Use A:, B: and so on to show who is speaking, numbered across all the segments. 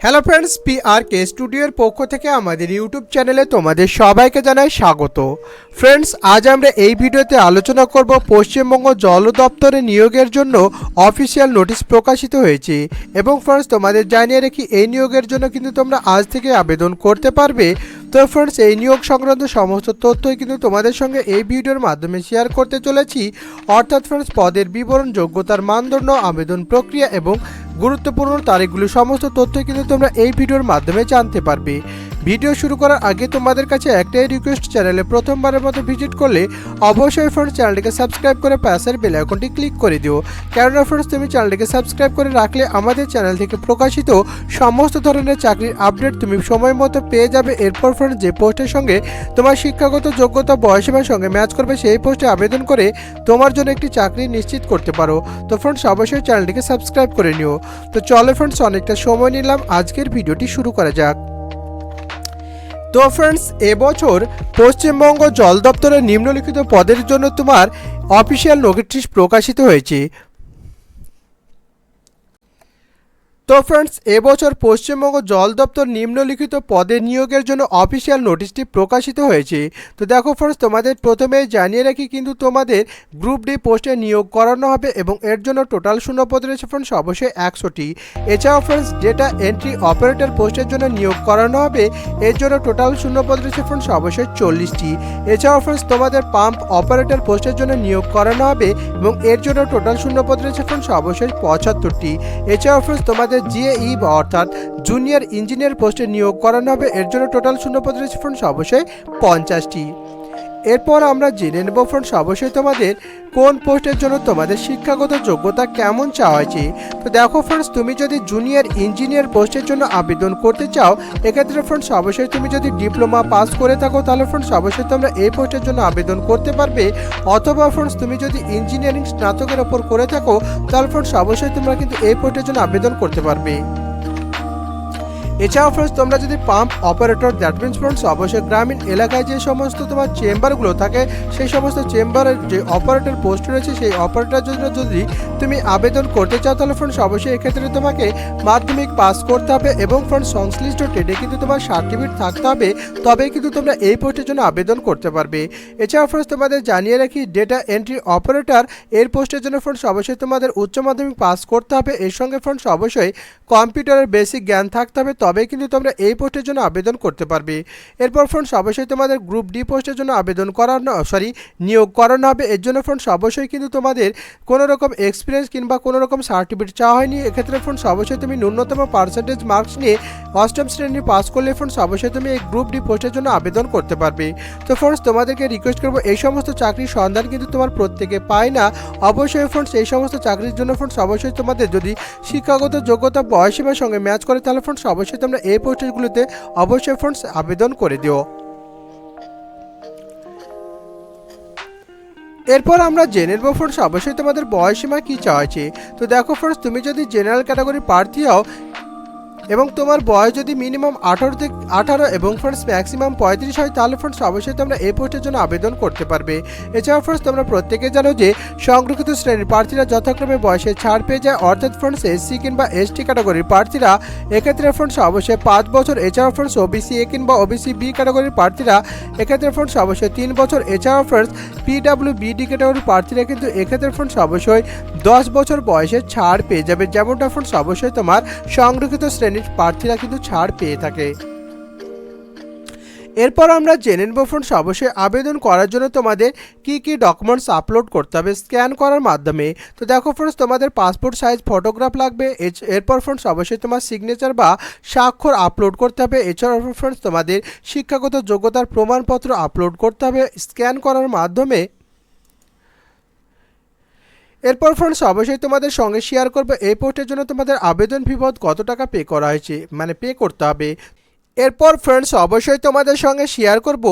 A: Hello friends P R K স্টুডিওর পক্ষ থেকে আমাদের ইউটিউব চ্যানেলে তোমাদের সবাইকে জানাই স্বাগত। ফ্রেন্ডস আজ আমরা এই ভিডিওতে আলোচনা করব পশ্চিমবঙ্গ জল দপ্তরে নিয়োগের জন্য অফিসিয়াল নোটিশ প্রকাশিত হয়েছে এবং ফ্রেন্ডস তোমাদের জানিয়ে রাখি এই নিয়োগের জন্য কিন্তু তোমরা আজ থেকে আবেদন করতে পারবে। তো ফ্রেন্ডস এই নিয়োগ সংক্রান্ত সমস্ত তথ্যই কিন্তু তোমাদের সঙ্গে এই ভিডিওর মাধ্যমে শেয়ার করতে চলেছি। অর্থাৎ ফ্রেন্ডস পদের বিবরণ, যোগ্যতার মানদণ্ড, আবেদন প্রক্রিয়া এবং গুরুত্বপূর্ণ তারিখগুলো সমস্ত তথ্য কিন্তু তোমরা এই ভিডিওর মাধ্যমে জানতে পারবে। ভিডিও শুরু করার আগে তোমাদের কাছে একটাই রিকোয়েস্ট চ্যানেলে প্রথমবারের মতো ভিজিট করলে অবশ্যই ফ্রেন্ডস চ্যানেলটিকে সাবস্ক্রাইব করে পাশের বেল আইকনটি ক্লিক করে দিও। কেননা ফ্রেন্ডস তুমি চ্যানেলটিকে সাবস্ক্রাইব করে রাখলে আমাদের চ্যানেল থেকে প্রকাশিত সমস্ত ধরনের চাকরির আপডেট তুমি সময় মতো পেয়ে যাবে। এরপর ফ্রেন্ডস যে পোস্টের সঙ্গে তোমার শিক্ষাগত যোগ্যতা বয়সীমার সঙ্গে ম্যাচ করবে, সেই পোস্টে আবেদন করে তোমার জন্য একটি চাকরি নিশ্চিত করতে পারো। তো ফ্রেন্ডস অবশ্যই চ্যানেলটিকে সাবস্ক্রাইব করে নিও। তো চলো ফ্রেন্ডস অনেকটা সময় নিলাম। আজকের ভিডিওটি শুরু করা যাক। তো ফ্রেন্ডস এবছর পশ্চিমবঙ্গ জল দপ্তরের নিম্নলিখিত পদের জন্য তোমার অফিসিয়াল নোটিশ প্রকাশিত হয়েছে। তো ফ্রেন্ডস এবছর পশ্চিমবঙ্গ জল দপ্তর নিম্নলিখিত পদে নিয়োগের জন্য অফিসিয়াল নোটিশটি প্রকাশিত হয়েছে। তো দেখো ফ্রেন্ডস তোমাদের প্রথমে জানিয়ে রাখি, কিন্তু তোমাদের গ্রুপ ডি পোস্টে নিয়োগ করানো হবে এবং এর জন্য টোটাল শূন্য পদ রয়েছে ফ্রেন্ডস অবশ্যই একশোটি। এছাড়াও ফ্রেন্ডস ডেটা এন্ট্রি অপারেটর পোস্টের জন্য নিয়োগ করানো হবে, এর জন্য টোটাল শূন্য পদ রয়েছে ফ্রেন্ডস অবশ্যই চল্লিশটি। এছাড়াও ফ্রেন্ডস তোমাদের পাম্প অপারেটর পোস্টের জন্য নিয়োগ করানো হবে এবং এর জন্য টোটাল শূন্য পদ রয়েছে ফ্রেন্ডস অবশ্যই পঁচাত্তরটি। এছাড়াও ফ্রেন্ডস তোমাদের জিএই অর্থাৎ জুনিয়র ইঞ্জিনিয়ার পোস্টে নিয়োগ করানো হবে। এর জন্য টোটাল শূন্য রয়েছে ফ্রেন্ডস অবশ্যই পঞ্চাশটি। এরপর আমরা জেনে নেব ফ্রেন্ডস অবশ্যই তোমাদের কোন পোস্টের জন্য তোমাদের শিক্ষাগত যোগ্যতা কেমন চাওয়া হয়েছে। তো দেখো ফ্রেন্ডস তুমি যদি জুনিয়র ইঞ্জিনিয়ার পোস্টের জন্য আবেদন করতে চাও, এক্ষেত্রে ফ্রেন্ডস অবশ্যই তুমি যদি ডিপ্লোমা পাস করে থাকো, তাহলে ফ্রেন্ডস অবশ্যই তোমরা এই পোস্টের জন্য আবেদন করতে পারবে। অথবা ফ্রেন্ডস তুমি যদি ইঞ্জিনিয়ারিং স্নাতকের ওপর করে থাকো, তাহলে ফ্রেন্ডস অবশ্যই তোমরা কিন্তু এই পোস্টের জন্য আবেদন করতে পারবে। এছাড়াও ফ্রেন্ডস তোমরা যদি pump operator that means friends অবশ্যই গ্রামীণ এলাকায় যে সমস্ত তোমার চেম্বারগুলো থাকে, সেই সমস্ত চেম্বারের যে অপারেটর পোস্ট রয়েছে, সেই অপারেটরের জন্য যদি তুমি আবেদন করতে চাও, তাহলে ফ্রেন্ডস অবশ্যই এক্ষেত্রে তোমাকে মাধ্যমিক পাস করতে হবে এবং ফ্রেন্ডস সংশ্লিষ্ট ট্রেডে কিন্তু তোমার সার্টিফিকেট থাকতে হবে, তবেই কিন্তু তোমরা এই পোস্টের জন্য আবেদন করতে পারবে। এছাড়াও ফ্রেন্ডস তোমাদের জানিয়ে রাখি ডেটা এন্ট্রি অপারেটর এর পোস্টের জন্য ফ্রেন্ডস অবশ্যই তোমাদের উচ্চ মাধ্যমিক পাস করতে হবে, এর সঙ্গে ফ্রেন্ডস অবশ্যই কম্পিউটারের বেসিক জ্ঞান থাকতে হবে তবেই কিন্তু তোমরা এই পোস্টের জন্য আবেদন করতে পারবে। এরপর ফ্রেন্ডস অবশ্যই তোমাদের গ্রুপ ডি পোস্টের জন্য আবেদন করানো সরি নিয়োগ করানো হবে। এর জন্য ফ্রেন্ডস অবশ্যই কিন্তু তোমাদের কোনো রকম এক্সপিরিয়েন্স কিংবা কোনো রকম সার্টিফিকেট চাওয়া হয়নি। এক্ষেত্রে ফ্রেন্ডস অবশ্যই তুমি ন্যূনতম পার্সেন্টেজ মার্কস নিয়ে অষ্টম শ্রেণি পাস করলে ফ্রেন্ডস অবশ্যই তুমি এই গ্রুপ ডি পোস্টের জন্য আবেদন করতে পারবে। তো ফ্রেন্ডস তোমাদেরকে রিকোয়েস্ট করব, এই সমস্ত চাকরির সন্ধান কিন্তু তোমার প্রত্যেকে পায় না। অবশ্যই ফ্রেন্ডস এই সমস্ত চাকরির জন্য ফ্রেন্ডস অবশ্যই তোমাদের যদি শিক্ষাগত যোগ্যতা বয়সীমার সঙ্গে ম্যাচ করে, তাহলে ফ্রেন্ডস অবশ্যই তোমরা এই পোস্টগুলোতে অবশ্যই ফ্রেন্ডস আবেদন করে দিও। এরপর আমরা জেনে নেব ফ্রেন্ডস অবশ্যই তোমাদের বয়সীমা কী চাওয়া তো দেখো ফ্রেন্ডস তুমি যদি জেনারেল ক্যাটাগরি প্রার্থী হও এবং তোমার বয়স যদি মিনিমাম আঠারো থেকে, আঠারো এবং ফ্রেন্ডস ম্যাক্সিমাম পঁয়ত্রিশ হয়, তাহলে ফ্রেন্ডস অবশ্যই তোমরা এই পোস্টের জন্য আবেদন করতে পারবে। এছাড়াও ফ্রেন্ডস তোমরা প্রত্যেকে জানো যে সংরক্ষিত শ্রেণির প্রার্থীরা যথাক্রমে বয়সে ছাড় পেয়ে যায়। অর্থাৎ ফ্রেন্ডস এসসি কিংবা এসটি ক্যাটাগরির প্রার্থীরা, এক্ষেত্রে ফ্রেন্ডস অবশ্যই পাঁচ বছর। এছাড়াও ফ্রেন্ডস ওবিসি এ কিংবা ওবিসি বি ক্যাটাগরির প্রার্থীরা, এক্ষেত্রে ফ্রেন্ডস অবশ্যই তিন বছর। এছাড়াও ফ্রেন্ডস পিডাব্লিউ বিডি ক্যাটাগরির প্রার্থীরা কিন্তু এক্ষেত্রে ফ্রেন্ডস অবশ্যই দশ বছর বয়সে ছাড় পেয়ে যাবে। যেমনটা ফ্রেন্ডস অবশ্যই তোমার সংরক্ষিত শ্রেণির প্রার্থীরা কিন্তু ছাড় পেয়ে থাকে। এরপর আমরা জেনে নেব ফ্রেন্ডস, অবশ্যই আবেদন করার জন্য তোমাদের কি কি ডকুমেন্টস আপলোড করতে হবে স্ক্যান করার মাধ্যমে। তো দেখো ফ্রেন্ডস, তোমাদের পাসপোর্ট সাইজ ফটোগ্রাফ লাগবে এরপর ফ্রেন্ডস, অবশ্যই তোমার সিগনেচার বা স্বাক্ষর আপলোড করতে হবে। এছাড়াও ফ্রেন্ডস, তোমাদের শিক্ষাগত যোগ্যতার প্রমাণপত্র আপলোড করতে হবে স্ক্যান করার মাধ্যমে। এরপর ফ্রেন্ডস অবশ্যই তোমাদের সঙ্গে শেয়ার করব এই পোস্টের জন্য তোমাদের আবেদন ফিবদ কত টাকা পে করা হয়েছে? মানে পে করতে হবে। এরপর ফ্রেন্ডস অবশ্যই তোমাদের সঙ্গে শেয়ার করব।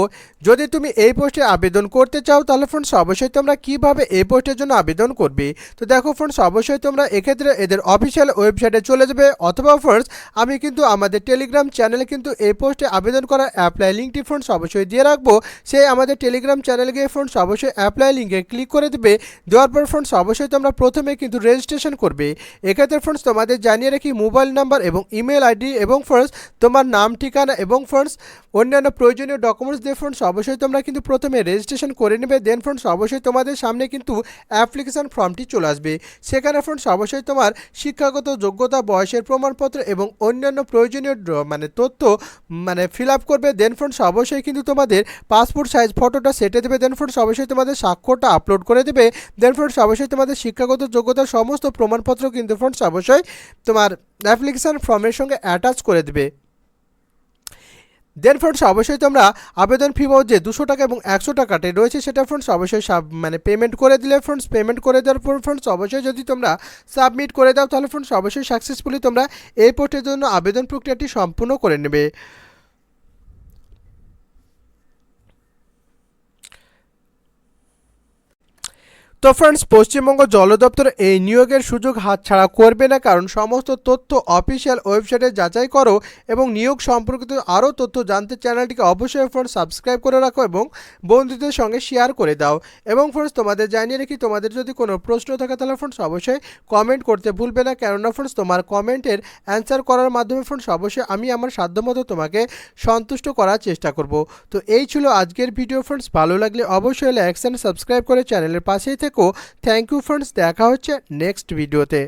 A: যদি তুমি এই পোস্টে আবেদন করতে চাও, তাহলে ফ্রেন্ডস অবশ্যই তোমরা কীভাবে এই পোস্টের জন্য আবেদন করবে? তো দেখো ফ্রেন্ডস অবশ্যই তোমরা এক্ষেত্রে এদের অফিসিয়াল ওয়েবসাইটে চলে যাবে। অথবা ফ্রেন্ডস আমি কিন্তু আমাদের টেলিগ্রাম চ্যানেলে কিন্তু এই পোস্টে আবেদন করার অ্যাপ্লাই লিঙ্কটি ফ্রেন্ডস অবশ্যই দিয়ে রাখব। সেই আমাদের টেলিগ্রাম চ্যানেলে গিয়ে ফ্রেন্ডস অবশ্যই অ্যাপ্লাই লিঙ্কে ক্লিক করে দেবে। দেওয়ার পর ফ্রেন্ডস অবশ্যই তোমরা প্রথমে কিন্তু রেজিস্ট্রেশন করবে। এক্ষেত্রে ফ্রেন্ডস তোমাদের জানিয়ে রাখি মোবাইল নাম্বার এবং ইমেল আইডি এবং ফ্রেন্ডস তোমার নাম ঠিকানা এবং ফ্রেন্ডস অন্যান্য প্রয়োজনীয় ডকুমেন্টস দিয়ে ফ্রেন্ডস অবশ্যই তোমরা কিন্তু প্রথমে রেজিস্ট্রেশন করে নেবে দেন ফ্রেন্ডস অবশ্যই তোমাদের সামনে কিন্তু অ্যাপ্লিকেশন ফর্মটি চলে আসবে। সেখানে ফ্রেন্ডস অবশ্যই তোমার শিক্ষাগত যোগ্যতা, বয়সের প্রমাণপত্র এবং অন্যান্য প্রয়োজনীয় মানে তথ্য মানে ফিল আপ করবে দেন ফ্রেন্ডস অবশ্যই কিন্তু তোমাদের পাসপোর্ট সাইজ ফটোটা সেটে দেবে দেন ফ্রেন্ডস অবশ্যই তোমাদের স্বাক্ষরটা আপলোড করে দেবে দেন ফ্রেন্ডস অবশ্যই তোমাদের শিক্ষাগত যোগ্যতার সমস্ত প্রমাণপত্র কিন্তু ফ্রেন্ডস অবশ্যই তোমার অ্যাপ্লিকেশন ফর্মের সঙ্গে অ্যাটাচ করে দেবে। দেন ফ্রেন্ডস অবশ্যই তোমরা আবেদন ফি যে দুশো টাকা এবং একশো টাকাতে রয়েছে সেটা ফ্রেন্ডস অবশ্যই সাব- মানে পেমেন্ট করে দিলে ফ্রেন্ডস পেমেন্ট করে দেওয়ার পর ফ্রেন্ডস অবশ্যই যদি তোমরা সাবমিট করে দাও, তাহলে ফ্রেন্ডস অবশ্যই সাকসেসফুলি তোমরা এই পোস্টের জন্য আবেদন প্রক্রিয়াটি সম্পূর্ণ করে নেবে। তো ফ্রেন্ডস পশ্চিমবঙ্গ জল দপ্তর এই নিয়োগের সুযোগ হাতছাড়া করবে না, কারণ সমস্ত তথ্য অফিসিয়াল ওয়েবসাইটে যাচাই করো এবং নিয়োগ সম্পর্কিত আরও তথ্য জানতে চ্যানেলটিকে অবশ্যই ফ্রেন্ডস সাবস্ক্রাইব করে রাখো এবং বন্ধুদের সঙ্গে শেয়ার করে দাও। এবং ফ্রেন্ডস তোমাদের জানিয়ে রাখি, তোমাদের যদি কোনো প্রশ্ন থাকে তাহলে ফ্রেন্ডস অবশ্যই কমেন্ট করতে ভুলবে না, কেননা ফ্রেন্ডস তোমার কমেন্টের অ্যান্সার করার মাধ্যমে ফ্রেন্ডস অবশ্যই আমি আমার সাধ্যমতো তোমাকে সন্তুষ্ট করার চেষ্টা করব। তো এই ছিল আজকের ভিডিও ফ্রেন্ডস ভালো লাগলে অবশ্যই লাইক অ্যান্ড সাবস্ক্রাইব করে চ্যানেলের পাশেই থেকো থ্যাংক ইউ ফ্রেন্ডস দেখা হচ্ছে নেক্সট ভিডিওতে